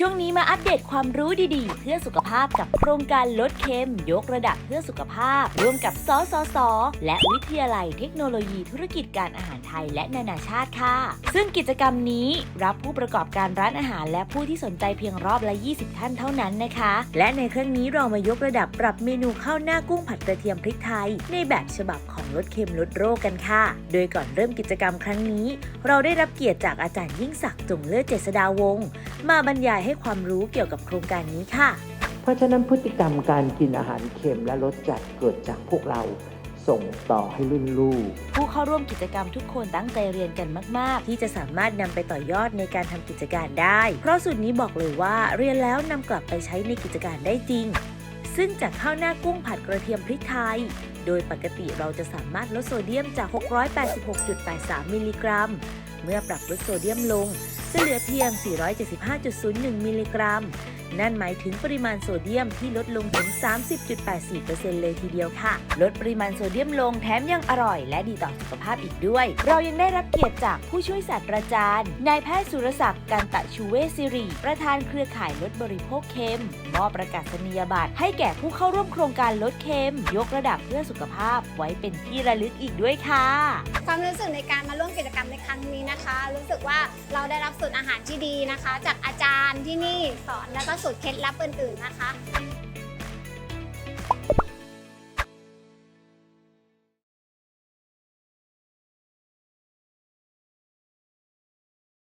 ช่วงนี้มาอัปเดตความรู้ดีๆ เพื่อสุขภาพกับโครงการลดเค็ม ยกระดับเพื่อสุขภาพ ร่วมกับสสส และวิทยาลัยเทคโนโลยีธุรกิจการอาหารไทยและนานาชาติค่ะ ซึ่งกิจกรรมนี้รับผู้ประกอบการร้านอาหาร และผู้ที่สนใจเพียงรอบละ 20 ท่านเท่านั้นนะคะ และในครั้งนี้เรามายกระดับปรับเมนูข้าวหน้ากุ้งผัดกระเทียมพริกไทย ในแบบฉบับของลดเค็มลดโรคกันค่ะ โดยก่อนเริ่มกิจกรรมครั้งนี้ เราได้รับเกียรติจากอาจารย์ยิ่งศักดิ์จงเลิศเจษดาวงศ์ มาบรรยายให้ความรู้เกี่ยวกับโครงการนี้ค่ะ เพราะฉะนั้นพฤติกรรมการกินอาหารเค็มและรสจัดเกิดจากพวกเราส่งต่อให้รุ่นลูก ผู้เข้าร่วมกิจกรรมทุกคนตั้งใจเรียนกันมาก ๆ ที่จะสามารถนำไปต่อยอดในการทำกิจการได้ เพราะสูตรนี้บอกเลยว่าเรียนแล้วนำกลับไปใช้ในกิจการได้จริง ซึ่งจากข้าวหน้ากุ้งผัดกระเทียมพริกไทย โดยปกติเราจะสามารถลดโซเดียมจาก 686.83 มิลลิกรัม เมื่อปรับลดโซเดียมลง จะเหลือเพียง 475.01 มิลลิกรัม นั่นหมายถึงปริมาณโซเดียมที่ลดลงถึง 30.84%เลยทีเดียวค่ะ ลดปริมาณโซเดียมลงแถมยังอร่อย และดีต่อสุขภาพอีกด้วย เรายังได้รับเกียรติจากผู้ช่วยศาสตราจารย์นายแพทย์สุรศักดิ์กันตะชูเวสิริ ประธานเครือข่ายลดบริโภคเค็มมอบประกาศนียบัตรให้แก่ผู้เข้าร่วมโครงการลดเค็ม ยกระดับเพื่อสุขภาพไว้เป็นที่ระลึกอีกด้วยค่ะ ความรู้สึกในการมาร่วมกิจกรรมในครั้งนี้นะคะ รู้สึกว่าเราได้รับสูตรอาหารที่ดีนะคะ จากอาจารย์ที่นี่สอนแล้วก็สูตรเคล็ดลับอื่นๆนะคะ